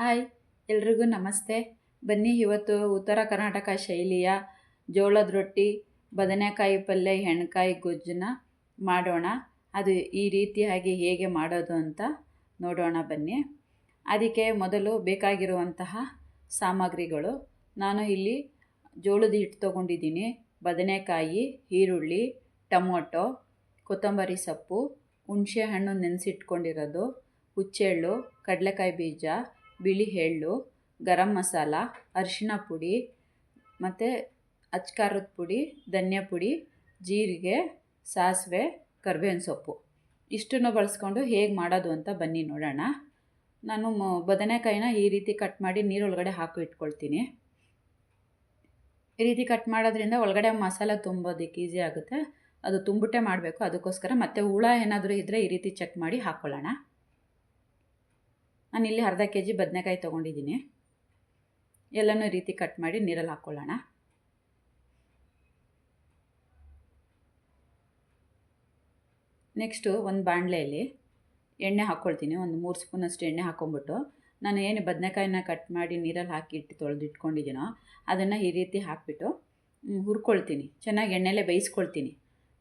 Hi, ಎಲ್ರಿಗೂ ನಮಸ್ತೆ. ಬನ್ನಿ, ಇವತ್ತು ಉತ್ತರ ಕರ್ನಾಟಕ ಶೈಲಿಯ ಜೋಳದ ರೊಟ್ಟಿ, ಬದನೆಕಾಯಿ ಪಲ್ಯ, ಹೆಣ್ಕಾಯಿ ಗೊಜ್ಜನ್ನ ಮಾಡೋಣ. ಅದು ಈ ರೀತಿಯಾಗಿ ಹೇಗೆ ಮಾಡೋದು ಅಂತ ನೋಡೋಣ ಬನ್ನಿ. ಅದಕ್ಕೆ ಮೊದಲು ಬೇಕಾಗಿರುವಂತಹ ಸಾಮಗ್ರಿಗಳು. ನಾನು ಇಲ್ಲಿ ಜೋಳದ ಹಿಟ್ಟು ತೊಗೊಂಡಿದ್ದೀನಿ. ಬದನೆಕಾಯಿ, ಈರುಳ್ಳಿ, ಟೊಮೊಟೊ, ಕೊತ್ತಂಬರಿ ಸೊಪ್ಪು ಹುಣಸೆ ಹಣ್ಣು ನೆನೆಸಿಟ್ಕೊಂಡಿರೋದು, ಹುಚ್ಚೆಳ್ಳು, ಕಡಲೆಕಾಯಿ ಬೀಜ ಬಿಳಿ ಎಳ್ಳು, ಗರಂ ಮಸಾಲ ಅರಿಶಿನ ಪುಡಿ, ಮತ್ತು ಅಚ್ಕಾರದ ಪುಡಿ, ಧನಿಯಾ ಪುಡಿ, ಜೀರಿಗೆ, ಸಾಸಿವೆ, ಕರ್ಬೇವಿನ ಸೊಪ್ಪು. ಇಷ್ಟನ್ನು ಬಳಸ್ಕೊಂಡು ಹೇಗೆ ಮಾಡೋದು ಅಂತ ಬನ್ನಿ ನೋಡೋಣ. ನಾನು ಬದನೆಕಾಯಿನ ಈ ರೀತಿ ಕಟ್ ಮಾಡಿ ನೀರೊಳಗಡೆ ಹಾಕಿ ಇಟ್ಕೊಳ್ತೀನಿ. ಈ ರೀತಿ ಕಟ್ ಮಾಡೋದ್ರಿಂದ ಒಳಗಡೆ ಮಸಾಲ ತುಂಬೋದಕ್ಕೆ ಈಸಿ ಆಗುತ್ತೆ. ಅದು ತುಂಬಿಟ್ಟೆ ಮಾಡಬೇಕು. ಅದಕ್ಕೋಸ್ಕರ ಮತ್ತು ಹುಳ ಏನಾದರೂ ಇದ್ದರೆ ಈ ರೀತಿ ಚೆಕ್ ಮಾಡಿ ಹಾಕ್ಕೊಳ್ಳೋಣ ನಾನು ಇಲ್ಲಿ ಅರ್ಧ ಕೆ ಜಿ ಬದನೆಕಾಯಿ ತೊಗೊಂಡಿದ್ದೀನಿ. ಎಲ್ಲನೂ ರೀತಿ ಕಟ್ ಮಾಡಿ ನೀರಲ್ಲಿ ಹಾಕ್ಕೊಳ್ಳೋಣ. ನೆಕ್ಸ್ಟು ಒಂದು ಬಾಣಲೆಯಲ್ಲಿ ಎಣ್ಣೆ ಹಾಕ್ಕೊಳ್ತೀನಿ. ಒಂದು ಮೂರು ಸ್ಪೂನಷ್ಟು ಎಣ್ಣೆ ಹಾಕ್ಕೊಂಬಿಟ್ಟು ನಾನು ಏನು ಬದನೆಕಾಯಿನ ಕಟ್ ಮಾಡಿ ನೀರಲ್ಲಿ ಹಾಕಿ ಇಟ್ಟು ತೊಳೆದು ಇಟ್ಕೊಂಡಿದ್ದೀನೋ ಅದನ್ನು ಈ ರೀತಿ ಹಾಕಿಬಿಟ್ಟು ಹುರ್ಕೊಳ್ತೀನಿ. ಚೆನ್ನಾಗಿ ಎಣ್ಣೆಲೆ ಬೇಯಿಸ್ಕೊಳ್ತೀನಿ.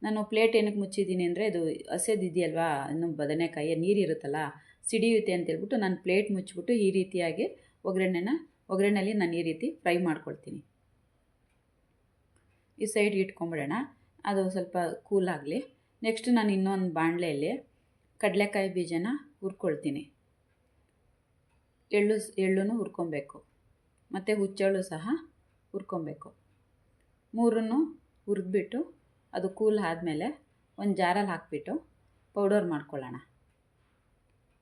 ನಾನು ಪ್ಲೇಟ್ ಏನಕ್ಕೆ ಮುಚ್ಚಿದ್ದೀನಿ ಅಂದರೆ, ಇದು ಹಸೆದಿದೆಯಲ್ವಾ? ಇನ್ನು ಬದನೆಕಾಯಿ ನೀರಿರುತ್ತಲ್ಲ ಸಿಡಿಯುತ್ತೆ ಅಂತೇಳ್ಬಿಟ್ಟು ನಾನು ಪ್ಲೇಟ್ ಮುಚ್ಚಿಬಿಟ್ಟು ಈ ರೀತಿಯಾಗಿ ಒಗ್ಗರಣೆನ, ಒಗ್ಗರಣೆಯಲ್ಲಿ ನಾನು ಈ ರೀತಿ ಫ್ರೈ ಮಾಡ್ಕೊಳ್ತೀನಿ. ಈ ಸೈಡ್ ಇಟ್ಕೊಂಬಿಡೋಣ. ಅದು ಸ್ವಲ್ಪ ಕೂಲಾಗಲಿ ನೆಕ್ಸ್ಟ್ ನಾನು ಇನ್ನೊಂದು ಬಾಣಲೆಯಲ್ಲಿ ಕಡಲೆಕಾಯಿ ಬೀಜನ ಹುರ್ಕೊಳ್ತೀನಿ. ಎಳ್ಳು ಎಳ್ಳು ಹುರ್ಕೊಬೇಕು. ಮತ್ತು ಹುಚ್ಚೆಳ್ಳು ಸಹ ಹುರ್ಕೊಬೇಕು. ಮೂರನ್ನು ಹುರಿದ್ಬಿಟ್ಟು ಅದು ಕೂಲ್ ಆದಮೇಲೆ ಒಂದು ಜಾರಲ್ಲಿ ಹಾಕಿಬಿಟ್ಟು ಪೌಡರ್ ಮಾಡ್ಕೊಳ್ಳೋಣ.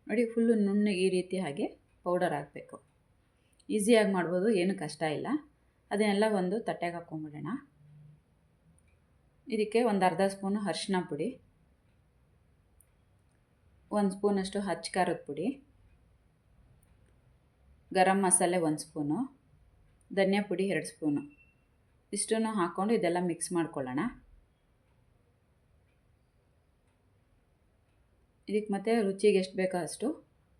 ನೋಡಿ ಫುಲ್ಲು ನುಣ್ಣಗೆ ಈ ರೀತಿ ಹಾಗೆ ಪೌಡರ್ ಹಾಕಬೇಕು. ಈಸಿಯಾಗಿ ಮಾಡ್ಬೋದು, ಏನು ಕಷ್ಟ ಇಲ್ಲ. ಅದನ್ನೆಲ್ಲ ಒಂದು ತಟ್ಟೆಗೆ ಹಾಕ್ಕೊಂಬಿಡೋಣ. ಇದಕ್ಕೆ ಒಂದು ಅರ್ಧ ಸ್ಪೂನು ಅರಿಶಿನ ಪುಡಿ, ಒಂದು ಸ್ಪೂನಷ್ಟು ಹಚ್ಚ ಖಾರದ ಪುಡಿ, ಗರಂ ಮಸಾಲೆ ಒಂದು ಸ್ಪೂನು ಧನಿಯಾ ಪುಡಿ ಎರಡು ಸ್ಪೂನು ಇಷ್ಟನ್ನು ಹಾಕ್ಕೊಂಡು ಇದೆಲ್ಲ ಮಿಕ್ಸ್ ಮಾಡ್ಕೊಳ್ಳೋಣ. ಇದಕ್ಕೆ ಮತ್ತೆ ರುಚಿಗೆ ಎಷ್ಟು ಬೇಕೋ ಅಷ್ಟು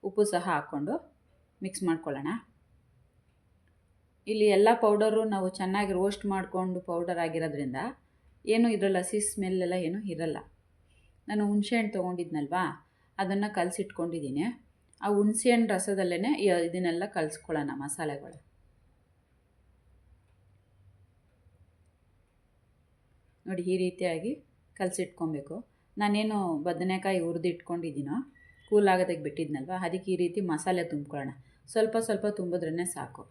ಉಪ್ಪು ಸಹ ಹಾಕ್ಕೊಂಡು ಮಿಕ್ಸ್ ಮಾಡ್ಕೊಳ್ಳೋಣ. ಇಲ್ಲಿ ಎಲ್ಲ ಪೌಡರು ನಾವು ಚೆನ್ನಾಗಿ ರೋಸ್ಟ್ ಮಾಡಿಕೊಂಡು ಪೌಡರ್ ಆಗಿರೋದ್ರಿಂದ ಏನು ಇದರಲ್ಲಿ ಹಸಿ ಸ್ಮೆಲ್ಲೆಲ್ಲ ಏನೂ ಇರಲ್ಲ. ನಾನು ಹುಣಸೆಹಣ್ಣು ತೊಗೊಂಡಿದ್ನಲ್ವಾ? ಅದನ್ನು ಕಲಸಿಟ್ಕೊಂಡಿದ್ದೀನಿ. ಆ ಹುಣಸೆಹಣ್ಣು ರಸದಲ್ಲೇ ಇದನ್ನೆಲ್ಲ ಕಲಿಸ್ಕೊಳ್ಳೋಣ ಮಸಾಲೆಗಳು. ನೋಡಿ ಈ ರೀತಿಯಾಗಿ ಕಲಸಿಟ್ಕೊಬೇಕು. ನಾನೇನು ಬದನೆಕಾಯಿ ಹುರಿದಿಟ್ಕೊಂಡಿದ್ದೀನೋ ಕೂಲ್ ಆಗೋದಕ್ಕೆ ಬಿಟ್ಟಿದ್ನಲ್ವ, ಅದಕ್ಕೆ ಈ ರೀತಿ ಮಸಾಲೆ ತುಂಬ್ಕೊಳ್ಳೋಣ. ಸ್ವಲ್ಪ ಸ್ವಲ್ಪ ತುಂಬಿದ್ರೇ ಸಾಕು.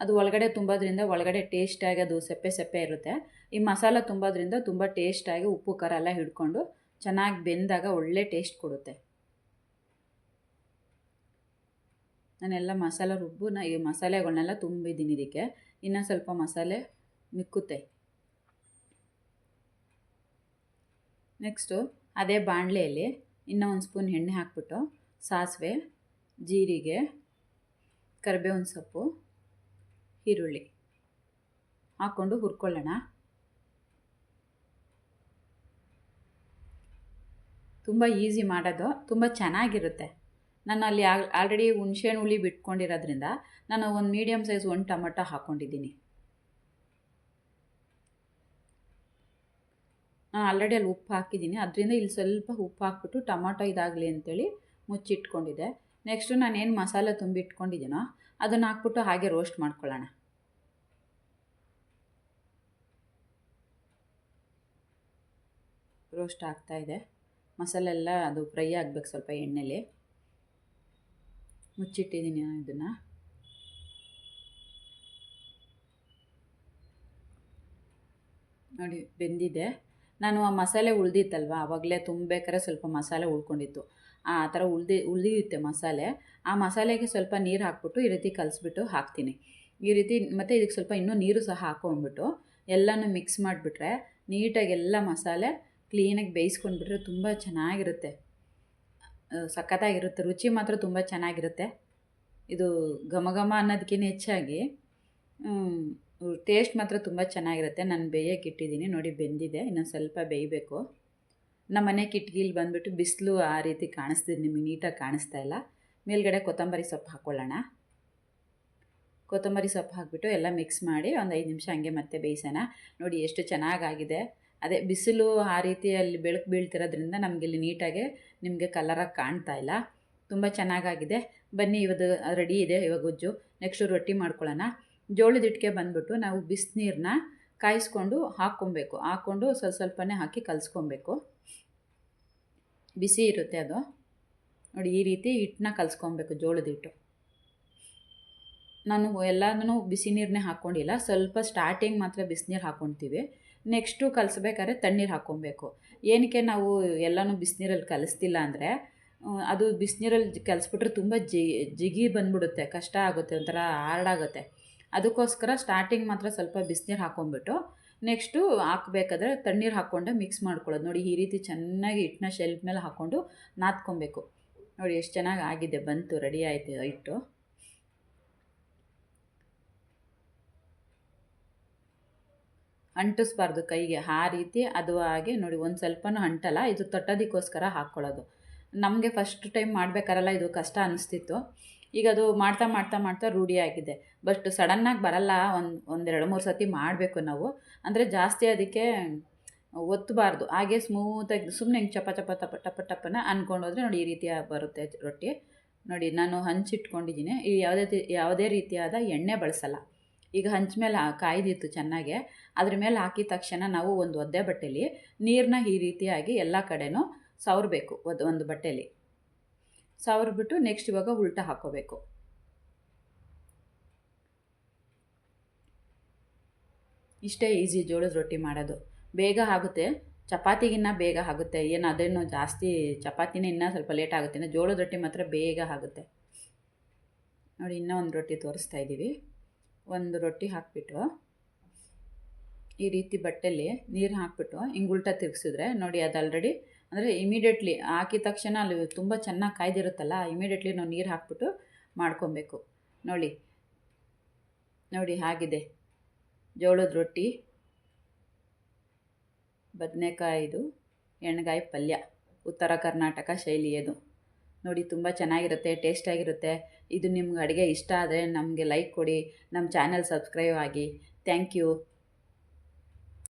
ಅದು ಒಳಗಡೆ ತುಂಬೋದ್ರಿಂದ ಒಳಗಡೆ ಟೇಸ್ಟಾಗಿ ಅದು ಸೆಪ್ಪೆ ಸೆಪ್ಪೆ ಇರುತ್ತೆ. ಈ ಮಸಾಲ ತುಂಬೋದ್ರಿಂದ ತುಂಬ ಟೇಸ್ಟಾಗಿ ಉಪ್ಪು, ಖಾರ ಎಲ್ಲ ಹಿಡ್ಕೊಂಡು ಚೆನ್ನಾಗಿ ಬೆಂದಾಗ ಒಳ್ಳೆ ಟೇಸ್ಟ್ ಕೊಡುತ್ತೆ. ನಾನೆಲ್ಲ ಮಸಾಲೆ ರುಬ್ಬು, ನಾ ಈ ಮಸಾಲೆಗಳನ್ನೆಲ್ಲ ತುಂಬಿದ್ದೀನಿ ಇದಕ್ಕೆ. ಇನ್ನೂ ಸ್ವಲ್ಪ ಮಸಾಲೆ ಮಿಕ್ಕುತ್ತೆ. ನೆಕ್ಸ್ಟು ಅದೇ ಬಾಣಲೆಯಲ್ಲಿ ಇನ್ನೂ ಒಂದು ಸ್ಪೂನ್ ಎಣ್ಣೆ ಹಾಕ್ಬಿಟ್ಟು ಸಾಸಿವೆ, ಜೀರಿಗೆ, ಕರಿಬೇವಿನ ಸೊಪ್ಪು, ಈರುಳ್ಳಿ ಹಾಕ್ಕೊಂಡು ಹುರ್ಕೊಳ್ಳೋಣ. ತುಂಬ ಈಸಿ ಮಾಡೋದು, ತುಂಬ ಚೆನ್ನಾಗಿರುತ್ತೆ. ನಾನು ಅಲ್ಲಿ ಆಲ್ರೆಡಿ ಹುಣಸೆ ಹುಳಿ ಬಿಟ್ಕೊಂಡಿರೋದ್ರಿಂದ ನಾನು ಒಂದು ಮೀಡಿಯಮ್ ಸೈಜ್ ಒಂದು ಟೊಮೊಟೊ ಹಾಕ್ಕೊಂಡಿದ್ದೀನಿ ನಾನು ಆಲ್ರೆಡಿ ಅಲ್ಲಿ ಉಪ್ಪು ಹಾಕಿದ್ದೀನಿ. ಅದರಿಂದ ಇಲ್ಲಿ ಸ್ವಲ್ಪ ಉಪ್ಪು ಹಾಕ್ಬಿಟ್ಟು ಟೊಮಾಟೊ ಇದಾಗಲಿ ಅಂತೇಳಿ ಮುಚ್ಚಿಟ್ಕೊಂಡಿದ್ದೆ. ನೆಕ್ಸ್ಟು ನಾನು ಏನು ಮಸಾಲೆ ತುಂಬಿ ಇಟ್ಕೊಂಡಿದ್ದೀನೋ ಅದನ್ನು ಹಾಕ್ಬಿಟ್ಟು ಹಾಗೆ ರೋಸ್ಟ್ ಮಾಡ್ಕೊಳ್ಳೋಣ. ರೋಸ್ಟ್ ಆಗ್ತಾಯಿದೆ ಮಸಾಲೆ ಎಲ್ಲ ಅದು ಫ್ರೈ ಆಗಬೇಕು ಸ್ವಲ್ಪ ಎಣ್ಣೆಲಿ. ಮುಚ್ಚಿಟ್ಟಿದ್ದೀನಿ ನಾನು ಇದನ್ನು. ನೋಡಿ, ಬೆಂದಿದೆ. ನಾನು ಆ ಮಸಾಲೆ ಉಳ್ದಿತ್ತಲ್ವ? ಆವಾಗಲೇ ತುಂಬಬೇಕಾದ್ರೆ ಸ್ವಲ್ಪ ಮಸಾಲೆ ಉಳ್ಕೊಂಡಿತ್ತು. ಆ ಥರ ಉಳ್ದಿ ಉಳಿಯುತ್ತೆ ಮಸಾಲೆ. ಆ ಮಸಾಲೆಗೆ ಸ್ವಲ್ಪ ನೀರು ಹಾಕ್ಬಿಟ್ಟು ಈ ರೀತಿ ಕಲಿಸ್ಬಿಟ್ಟು ಹಾಕ್ತೀನಿ. ಈ ರೀತಿ ಮತ್ತು ಇದಕ್ಕೆ ಸ್ವಲ್ಪ ಇನ್ನೂ ನೀರು ಸಹ ಹಾಕೊಂಡ್ಬಿಟ್ಟು ಎಲ್ಲನೂ ಮಿಕ್ಸ್ ಮಾಡಿಬಿಟ್ರೆ ನೀಟಾಗಿ ಎಲ್ಲ ಮಸಾಲೆ ಕ್ಲೀನಾಗಿ ಬೇಯಿಸ್ಕೊಂಡ್ಬಿಟ್ರೆ ತುಂಬ ಚೆನ್ನಾಗಿರುತ್ತೆ. ಸಖತ್ತಾಗಿರುತ್ತೆ. ರುಚಿ ಮಾತ್ರ ತುಂಬ ಚೆನ್ನಾಗಿರುತ್ತೆ. ಇದು ಘಮ ಘಮ ಅನ್ನೋದಕ್ಕಿಂತ ಹೆಚ್ಚಾಗಿ. ಟೇಸ್ಟ್ ಮಾತ್ರ ತುಂಬ ಚೆನ್ನಾಗಿರುತ್ತೆ. ನಾನು ಬೇಯಕ್ಕೆ ಇಟ್ಟಿದ್ದೀನಿ. ನೋಡಿ ಬೆಂದಿದೆ. ಇನ್ನೊಂದು ಸ್ವಲ್ಪ ಬೇಯಬೇಕು. ನಮ್ಮ ಮನೆ ಕಿಟಕಿಲಿ ಬಂದುಬಿಟ್ಟು ಬಿಸಿಲು ಆ ರೀತಿ ಕಾಣಿಸ್ತಿದೆ ನಿಮಗೆ, ನೀಟಾಗಿ ಕಾಣಿಸ್ತಾ ಇಲ್ಲ. ಮೇಲ್ಗಡೆ ಕೊತ್ತಂಬರಿ ಸೊಪ್ಪು ಹಾಕ್ಕೊಳ್ಳೋಣ ಕೊತ್ತಂಬರಿ ಸೊಪ್ಪು ಹಾಕಿಬಿಟ್ಟು ಎಲ್ಲ ಮಿಕ್ಸ್ ಮಾಡಿ ಒಂದು ಐದು ನಿಮಿಷ ಹಂಗೆ ಮತ್ತೆ ಬೇಯಿಸೋಣ. ನೋಡಿ ಎಷ್ಟು ಚೆನ್ನಾಗಾಗಿದೆ. ಅದೇ ಬಿಸಿಲು ಆ ರೀತಿಯಲ್ಲಿ ಬೆಳಕು ಬೀಳ್ತಿರೋದ್ರಿಂದ ನಮಗೆ ಇಲ್ಲಿ ನೀಟಾಗಿ ನಿಮಗೆ ಕಲರಾಗಿ ಕಾಣ್ತಾ ಇಲ್ಲ. ತುಂಬ ಚೆನ್ನಾಗಾಗಿದೆ. ಬನ್ನಿ ಇವತ್ತು ರೆಡಿ ಇದೆ. ಇವಾಗ ಗೊಜ್ಜು ನೆಕ್ಸ್ಟು ರೊಟ್ಟಿ ಮಾಡ್ಕೊಳ್ಳೋಣ. ಜೋಳದ ಹಿಟ್ಟಿಗೆ ಬಂದುಬಿಟ್ಟು ನಾವು ಬಿಸಿನೀರನ್ನ ಕಾಯಿಸ್ಕೊಂಡು ಹಾಕ್ಕೊಬೇಕು. ಹಾಕ್ಕೊಂಡು ಸ್ವಲ್ಪ ಸ್ವಲ್ಪನೇ ಹಾಕಿ ಕಲಿಸ್ಕೊಬೇಕು. ಬಿಸಿ ಇರುತ್ತೆ ಅದು. ನೋಡಿ, ಈ ರೀತಿ ಹಿಟ್ಟನ್ನ ಕಲಿಸ್ಕೊಬೇಕು ಜೋಳದ ಹಿಟ್ಟು. ನಾನು ಎಲ್ಲಾನು ಬಿಸಿ ನೀರನ್ನೇ ಹಾಕ್ಕೊಂಡಿಲ್ಲ. ಸ್ವಲ್ಪ ಸ್ಟಾರ್ಟಿಂಗ್ ಮಾತ್ರ ಬಿಸಿನೀರು ಹಾಕ್ಕೊತೀವಿ ನೆಕ್ಸ್ಟು ಕಲಿಸ್ಬೇಕಾದ್ರೆ ತಣ್ಣೀರು ಹಾಕ್ಕೊಬೇಕು ಏನಕ್ಕೆ ನಾವು ಎಲ್ಲನೂ ಬಿಸಿನೀರಲ್ಲಿ ಕಲಿಸ್ತಿಲ್ಲ ಅಂದರೆ ಅದು ಬಿಸಿನೀರಲ್ಲಿ ಕಲಿಸ್ಬಿಟ್ರೆ ತುಂಬ ಜಿ, ಜಿಗಿ ಬಂದ್ಬಿಡುತ್ತೆ. ಕಷ್ಟ ಆಗುತ್ತೆ, ಒಂಥರ ಹಾರ್ಡಾಗುತ್ತೆ ಅದಕ್ಕೋಸ್ಕರ ಸ್ಟಾರ್ಟಿಂಗ್ ಮಾತ್ರ ಸ್ವಲ್ಪ ಬಿಸಿನೀರು ಹಾಕೊಂಡ್ಬಿಟ್ಟು ನೆಕ್ಸ್ಟು ಹಾಕಬೇಕಾದ್ರೆ ತಣ್ಣೀರು ಹಾಕ್ಕೊಂಡು ಮಿಕ್ಸ್ ಮಾಡ್ಕೊಳ್ಳೋದು. ನೋಡಿ ಈ ರೀತಿ ಚೆನ್ನಾಗಿ ಹಿಟ್ಟನ್ನ ಶೆಲ್ಫ್ ಮೇಲೆ ಹಾಕ್ಕೊಂಡು ನಾದ್ಕೊಬೇಕು. ನೋಡಿ ಎಷ್ಟು ಚೆನ್ನಾಗಿ ಆಗಿದೆ ಬಂತು ರೆಡಿ ಆಯಿತು ಹಿಟ್ಟು. ಅಂಟಿಸ್ಬಾರ್ದು ಕೈಗೆ. ಆ ರೀತಿ ಅದು ಹಾಗೆ ನೋಡಿ ಒಂದು ಸ್ವಲ್ಪನೂ ಅಂಟಲ್ಲ, ಇದು ತಟ್ಟೋದಕ್ಕೋಸ್ಕರ ಹಾಕ್ಕೊಳ್ಳೋದು. ನಮಗೆ ಫಸ್ಟ್ ಟೈಮ್ ಮಾಡಬೇಕಾರಲ್ಲ, ಇದು ಕಷ್ಟ ಅನಿಸ್ತಿತ್ತು. ಈಗ ಅದು ಮಾಡ್ತಾ ಮಾಡ್ತಾ ಮಾಡ್ತಾ ರೂಢಿಯಾಗಿದೆ ಬಟ್ ಸಡನ್ನಾಗಿ ಬರಲ್ಲ, ಒಂದು, ಒಂದೆರಡು ಮೂರು ಸತಿ ಮಾಡಬೇಕು ನಾವು. ಅಂದರೆ ಜಾಸ್ತಿ ಅದಕ್ಕೆ ಒತ್ತಬಾರ್ದು ಹಾಗೆ ಸ್ಮೂತಾಗಿ ಸುಮ್ಮನೆ ಹಿಂಗೆ ಚಪ ಚಪ ತಪ ಟಪ ಟಪ್ಪನ ಅಂದ್ಕೊಂಡು ಹೋದರೆ ನೋಡಿ ಈ ರೀತಿಯ ಬರುತ್ತೆ ರೊಟ್ಟಿ. ನೋಡಿ ನಾನು ಹಂಚಿಟ್ಕೊಂಡಿದ್ದೀನಿ ಈ ಯಾವುದೇ ಯಾವುದೇ ರೀತಿಯಾದ ಎಣ್ಣೆ ಬಳಸಲ್ಲ. ಈಗ ಹಂಚ ಮೇಲೆ ಕಾಯ್ದಿತ್ತು ಚೆನ್ನಾಗೆ. ಅದ್ರ ಮೇಲೆ ಹಾಕಿದ ತಕ್ಷಣ ನಾವು ಒಂದು ಒದ್ದೆ ಬಟ್ಟೆಲಿ ನೀರನ್ನ ಈ ರೀತಿಯಾಗಿ ಎಲ್ಲ ಕಡೆನೂ ಸವರಬೇಕು, ಒಂದು ಒಂದು ಬಟ್ಟೆಲಿ ಸವರ್ಬಿಟ್ಟು ನೆಕ್ಸ್ಟ್ ಇವಾಗ ಉಲ್ಟಾ ಹಾಕೋಬೇಕು. ಇಷ್ಟೇ ಈಸಿ ಜೋಳದ ರೊಟ್ಟಿ ಮಾಡೋದು. ಬೇಗ ಆಗುತ್ತೆ. ಚಪಾತಿಗಿನ್ನ ಬೇಗ ಆಗುತ್ತೆ. ಏನು ಅದೇನು ಜಾಸ್ತಿ ಚಪಾತಿನೇ ಇನ್ನೂ ಸ್ವಲ್ಪ ಲೇಟ್ ಆಗುತ್ತೆ. ಜೋಳದ ರೊಟ್ಟಿ ಮಾತ್ರ ಬೇಗ ಆಗುತ್ತೆ. ನೋಡಿ, ಇನ್ನೂ ಒಂದು ರೊಟ್ಟಿ ತೋರಿಸ್ತಾ ಇದ್ದೀವಿ ಒಂದು ರೊಟ್ಟಿ ಹಾಕಿಬಿಟ್ಟು ಈ ರೀತಿ ಬಟ್ಟೆಲಿ ನೀರು ಹಾಕಿಬಿಟ್ಟು ಹಿಂಗೆ ಉಲ್ಟಾ ತಿರುಗಿಸಿದ್ರೆ ನೋಡಿ, ಅದು ಆಲ್ರೆಡಿ ಅಂದರೆ ಇಮಿಡಿಯೇಟ್ಲಿ ಹಾಕಿದ ತಕ್ಷಣ ಅಲ್ಲಿ ತುಂಬ ಚೆನ್ನಾಗಿ ಕಾಯ್ದಿರುತ್ತಲ್ಲ ಇಮಿಡಿಯೇಟ್ಲಿ ನಾವು ನೀರು ಹಾಕ್ಬಿಟ್ಟು ಮಾಡ್ಕೊಬೇಕು. ನೋಡಿ ನೋಡಿ ಹಾಗಿದೆ. ಜೋಳದ ರೊಟ್ಟಿ, ಬದನೆಕಾಯಿದು, ಎಣ್ಗಾಯಿ ಪಲ್ಯ, ಉತ್ತರ ಕರ್ನಾಟಕ ಶೈಲಿಯದು ನೋಡಿ ತುಂಬ ಚೆನ್ನಾಗಿರುತ್ತೆ ಟೇಸ್ಟಾಗಿರುತ್ತೆ ಇದು ನಿಮ್ಗೆ ಅಡುಗೆ ಇಷ್ಟ ಆದರೆ ನಮಗೆ ಲೈಕ್ ಕೊಡಿ ನಮ್ಮ ಚಾನಲ್ ಸಬ್ಸ್ಕ್ರೈಬ್ ಆಗಿ. Thank you